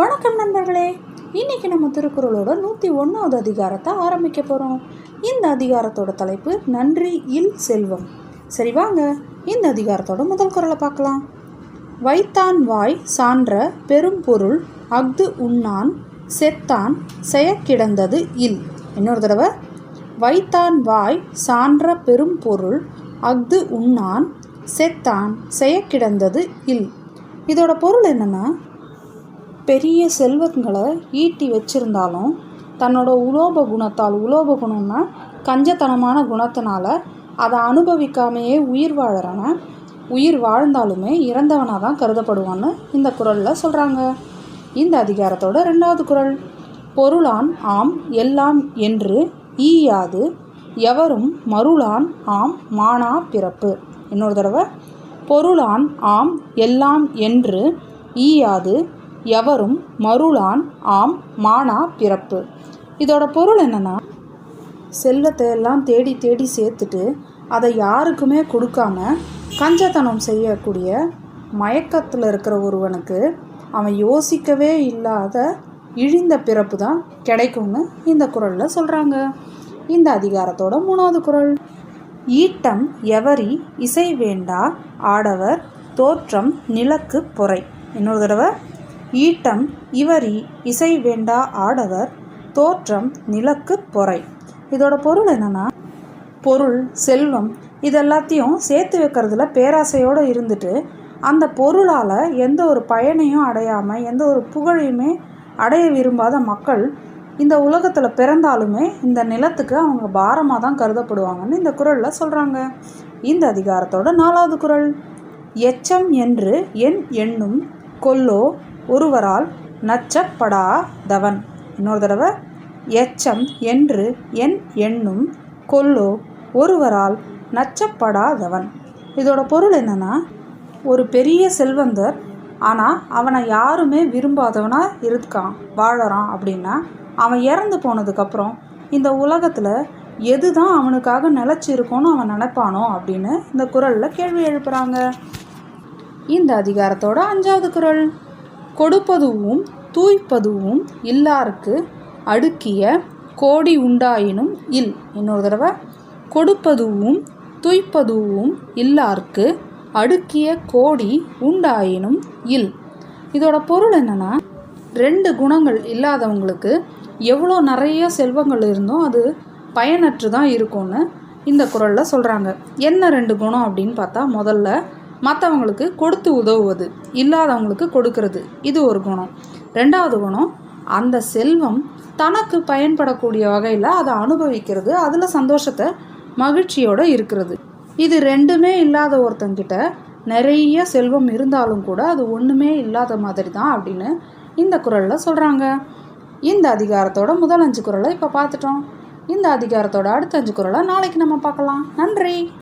வணக்கம் நண்பர்களே. இன்னைக்கு நம்ம திருக்குறளோட நூற்றி ஒன்றாவது அதிகாரத்தை ஆரம்பிக்க போகிறோம் இந்த அதிகாரத்தோட தலைப்பு நன்றி இல் செல்வம். சரி வாங்க இந்த அதிகாரத்தோட முதல் குறளை பார்க்கலாம். வைத்தான் வாய் சான்ற பெரும் பொருள் அஃது உண்ணான் செத்தான் செயக்கிடந்தது இல். இன்னொரு தடவை வைத்தான் வாய் சான்ற பெரும் பொருள் அஃது உண்ணான் செத்தான் செயக்கிடந்தது இல். இதோட பொருள் என்னன்னா பெரிய செல்வங்களை ஈட்டி வச்சிருந்தாலும் தன்னோட உலோப குணத்தால் உலோப குணம்னா கஞ்சத்தனமான குணத்தினால அதை அனுபவிக்காமையே உயிர் வாழறவன் உயிர் வாழ்ந்தாலுமே இறந்தவனாக தான் கருதப்படுவான்னு இந்த குரலில் சொல்கிறாங்க இந்த அதிகாரத்தோட ரெண்டாவது குரல் பொருளான் ஆம் எல்லாம் என்று ஈயாது எவரும் மருளான் ஆம் மானா பிறப்பு. இன்னொரு தடவை பொருளான் ஆம் எல்லாம் என்று ஈயாது எவரும் மருளான் ஆம் மானா பிறப்பு. இதோட பொருள் என்னென்னா செல்வத்தை எல்லாம் தேடி தேடி சேர்த்துட்டு அதை யாருக்குமே கொடுக்காம கஞ்சத்தனம் செய்யக்கூடிய மயக்கத்தில் இருக்கிற ஒருவனுக்கு அவன் யோசிக்கவே இல்லாத இழிந்த பிறப்பு தான் கிடைக்கும்னு இந்த குரலில் சொல்கிறாங்க இந்த அதிகாரத்தோட மூணாவது குரல். ஈட்டம் எவரி இசை வேண்டா ஆடவர் தோற்றம் நிலக்கு பொறை. இன்னொரு தடவை. ஈட்டம் இவரி இசை வேண்டா ஆடவர் தோற்றம் நிலக்கு பொறை. இதோட பொருள் என்னன்னா பொருள் செல்வம் இது எல்லாத்தையும் சேர்த்து வைக்கிறதுல பேராசையோடு இருந்துட்டு அந்த பொருளால் எந்த ஒரு பயனையும் அடையாமல் எந்த ஒரு புகழையுமே அடைய விரும்பாத மக்கள் இந்த உலகத்தில் பிறந்தாலுமே இந்த நிலத்துக்கு அவங்க பாரமாக தான் கருதப்படுவாங்கன்னு இந்த குரலில் சொல்கிறாங்க இந்த அதிகாரத்தோட நாலாவது குரல் எச்சம் என்று என் எண்ணும் கொல்லோ ஒருவரால் நச்சப்படாதவன். இன்னொரு தடவை எச்சம் என்று என் எண்ணும் கொல்லோ ஒருவரால் நச்சப்படாதவன். இதோட பொருள் என்னன்னா ஒரு பெரிய செல்வந்தர் ஆனால் அவனை யாருமே விரும்பாதவனாக இருக்கான் வாழறான் அப்படின்னா அவன் இறந்து போனதுக்கப்புறம் இந்த உலகத்தில் எது தான் அவனுக்காக நிலச்சி இருக்கும்னு அவன் நினைப்பானோ அப்படின்னு இந்த குரலில் கேள்வி எழுப்புறாங்க. இந்த அதிகாரத்தோட அஞ்சாவது குரல். கொடுப்பதுவும் தூய்ப்பதுவும் இல்லாருக்கு அடுக்கிய கோடி உண்டாயினும் இல். இன்னொரு தடவை. கொடுப்பதுவும் துய்ப்பதுவும் இல்லாருக்கு அடுக்கிய கோடி உண்டாயினும் இல். இதோட பொருள் என்னன்னா ரெண்டு குணங்கள் இல்லாதவங்களுக்கு எவ்வளோ நிறைய செல்வங்கள் இருந்தும் அது பயனற்று தான் இருக்கும்னு இந்த குரலில் சொல்கிறாங்க என்ன ரெண்டு குணம் அப்படின்னு பார்த்தா முதல்ல மற்றவங்களுக்கு கொடுத்து உதவுவது இல்லாதவங்களுக்கு கொடுக்கறது. இது ஒரு குணம். ரெண்டாவது குணம் அந்த செல்வம் தனக்கு பயன்படக்கூடிய வகையில் அதை அனுபவிக்கிறது. அதில் சந்தோஷத்தை மகிழ்ச்சியோடு இருக்கிறது. இது ரெண்டுமே இல்லாத ஒருத்தங்கிட்ட நிறைய செல்வம் இருந்தாலும் கூட அது ஒன்றுமே இல்லாத மாதிரி தான் அப்படின்னு இந்த குரலில் சொல்கிறாங்க இந்த அதிகாரத்தோட முதல் அஞ்சு குரலை இப்போ பார்த்துட்டோம். இந்த அதிகாரத்தோட அடுத்த அஞ்சு குரலை நாளைக்கு நம்ம பார்க்கலாம். நன்றி!